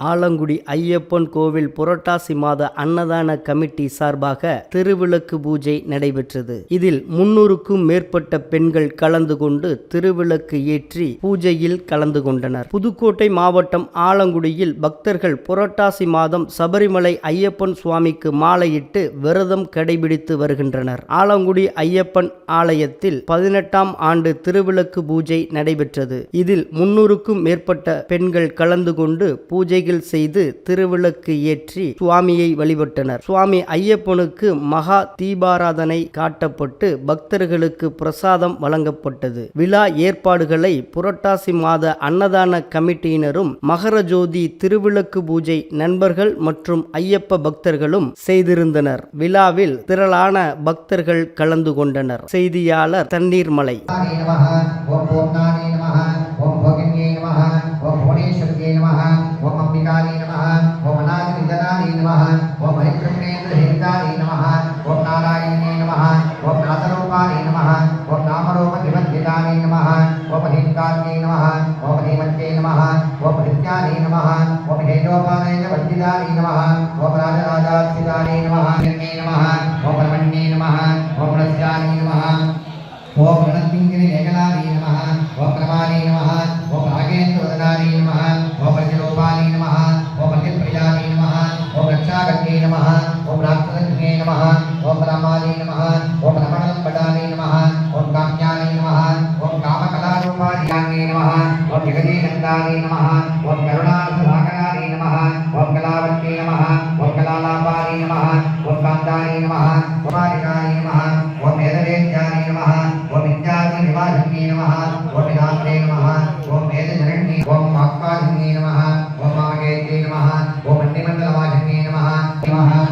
ஆலங்குடி ஐயப்பன் கோவில் புரட்டாசி மாத அன்னதான கமிட்டி சார்பாக திருவிளக்கு பூஜை நடைபெற்றது. இதில் முன்னூறுக்கும் மேற்பட்ட பெண்கள் கலந்து கொண்டு திருவிளக்கு ஏற்றி பூஜையில் கலந்து கொண்டனர். புதுக்கோட்டை மாவட்டம் ஆலங்குடியில் பக்தர்கள் புரட்டாசி மாதம் சபரிமலை ஐயப்பன் சுவாமிக்கு மாலையிட்டு விரதம் கடைபிடித்து வருகின்றனர். ஆலங்குடி ஐயப்பன் ஆலயத்தில் பதினெட்டாம் ஆண்டு திருவிளக்கு பூஜை நடைபெற்றது. இதில் முன்னூறுக்கும் மேற்பட்ட பெண்கள் கலந்து கொண்டு பூஜை பூஜைகள் செய்து திருவிளக்கு ஏற்றி சுவாமியை வழிபட்டனர். சுவாமி ஐயப்பனுக்கு மகா தீபாராதனை காட்டப்பட்டு பக்தர்களுக்கு பிரசாதம் வழங்கப்பட்டது. விழா ஏற்பாடுகளை புரட்டாசி மாத அன்னதான கமிட்டியினரும் மகர ஜோதி திருவிளக்கு பூஜை நண்பர்கள் மற்றும் ஐயப்ப பக்தர்களும் செய்திருந்தனர். விழாவில் திரளான பக்தர்கள் கலந்து கொண்டனர். செய்தியாளர் தண்ணீர்மலை. ओम हरिब्रह्मेन्द्रहेताय नमः ओम नारायणे नमः ओम नाथरूपाय नमः ओम नामरूपनिबन्धिताय नमः ओम हिंकान्ये नमः ओम हेमन्ते नमः ओम हृत्याय नमः ओम हेजोपानय वर्धिताय नमः ओम राजराजार्चिताय नमः नमः ओम ब्रह्मण्ये नमः ओम रस्याय नमः ओम गणतिंगिरि लेखनारी नमः ओम प्रमाणी नमः ओम रागेन्द्रवदनारी नमः ओम प्रतिरूपाणी नमः रक्षागण्ये नमः ओम राक्षसज्ञे नमः ओम रामानी नमः ओम रमणलम्बडानी नमः ओम काम्यानी नमः ओम कामकलारूपाधियान्ये नमः ओम जगदीनन्दानी नमः ओम करुणासुधाकरानी नमः ओम कलावत्ये नमः perlahan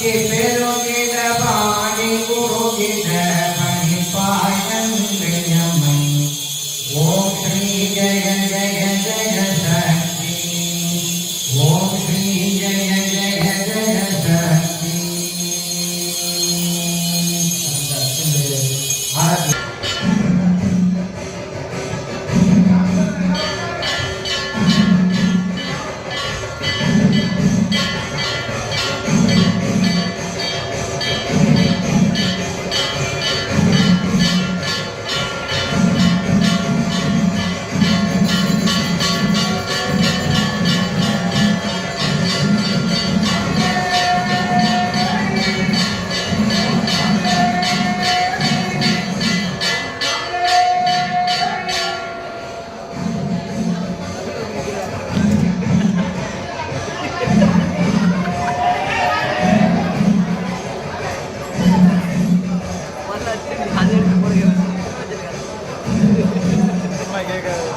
के पेड़ों के दबाने को 那个。